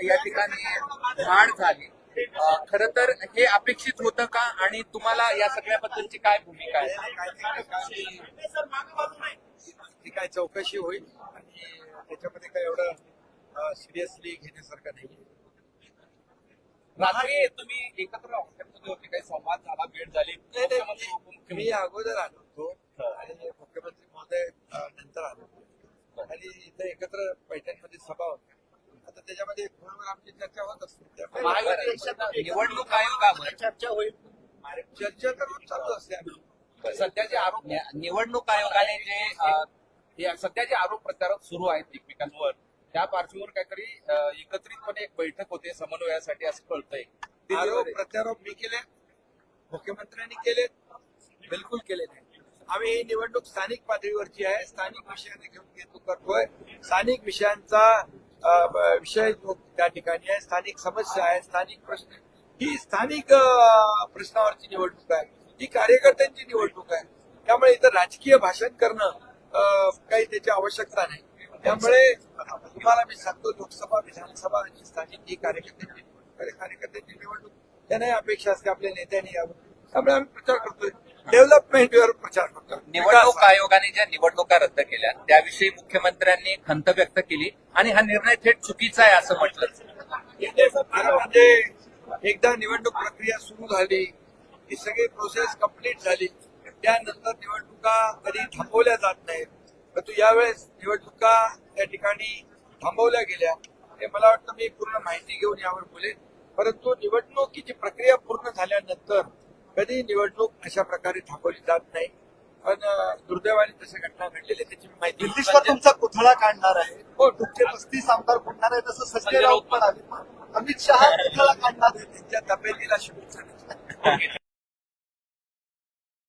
या ठिकाणी वाढ झाली. खर तर हे अपेक्षित होतं का? आणि तुम्हाला या सगळ्याबद्दलची काय भूमिका आहे? ती काय चौकशी होईल? आणि त्याच्यामध्ये काय एवढं सिरियसली घेण्यासारखं नाही. रात्री तुम्ही एकत्र हॉस्टेलमध्ये होते काही संवाद झाला भेट झाली? मी अगोदर आलो होतो आणि मुख्यमंत्री महोदय नंतर आलो होतो. आणि इथं एकत्र पैठणमध्ये सभा होती त्याच्यामध्ये फोनवर आमची चर्चा होत असते. निवडणूक आयोगावर चर्चा होईल. चर्चा तर चालू असते सध्याचे आरोप निवडणूक आयोगाने जे सध्याचे आरोप प्रत्यारोप सुरू आहेत एकमेकांवर त्या पार्श्वभूमीवर काहीतरी एकत्रितपणे एक बैठक होते समन्वयासाठी असं कळतंय. आरोप प्रत्यारोप मी केले मुख्यमंत्र्यांनी केले बिलकुल केले नाही. आम्ही ही निवडणूक स्थानिक पातळीवरची आहे. स्थानिक विषयाने घेऊन घेतो करतोय. स्थानिक विषयांचा विषय जो त्या ठिकाणी आहे स्थानिक समस्या आहे स्थानिक प्रश्न. ही स्थानिक प्रश्नावरची निवडणूक आहे. ही कार्यकर्त्यांची निवडणूक आहे. त्यामुळे इथं राजकीय भाषण करणं काही त्याची आवश्यकता नाही. त्यामुळे तुम्हाला मी सांगतो लोकसभा विधानसभा आणि स्थानिक ही कार्यकर्त्यांची कार्यकर्त्यांची निवडणूक त्यांनाही अपेक्षा असते आपल्या नेत्यांनी यावं. त्यामुळे आम्ही प्रचार करतोय. डेव्हलपमेंटवर प्रचार करतोय निवडणूक आयोगाने ज्या निवडणुका रद्द केल्या त्याविषयी मुख्यमंत्र्यांनी खंत व्यक्त केली आणि हा निर्णय थेट चुकीचा आहे असं म्हटलं. म्हणजे एकदा निवडणूक प्रक्रिया सुरू झाली ही सगळी प्रोसेस कंप्लीट झाली. त्यानंतर निवडणुका कधी थांबवल्या जात नाहीत. परंतु यावेळेस निवडणुका त्या ठिकाणी थांबवल्या गेल्या. हे मला वाटतं मी पूर्ण माहिती घेऊन यावर बोलेन. परंतु निवडणुकीची प्रक्रिया पूर्ण झाल्यानंतर कधी निवडणूक अशा प्रकारे थांबवली जात नाही. पण दुर्दैवाने तशा घटना घडलेल्या त्याची मी माहिती दिल्लीश्वर तुमचा पुतळा काढणार आहे. हो. तुमचे पस्तीस आमदार फुटणार आहे तसं संजय राऊत पण आले अमित शहा पुतळा काढणार आहे. त्यांच्या तब्येतीला शुभेच्छा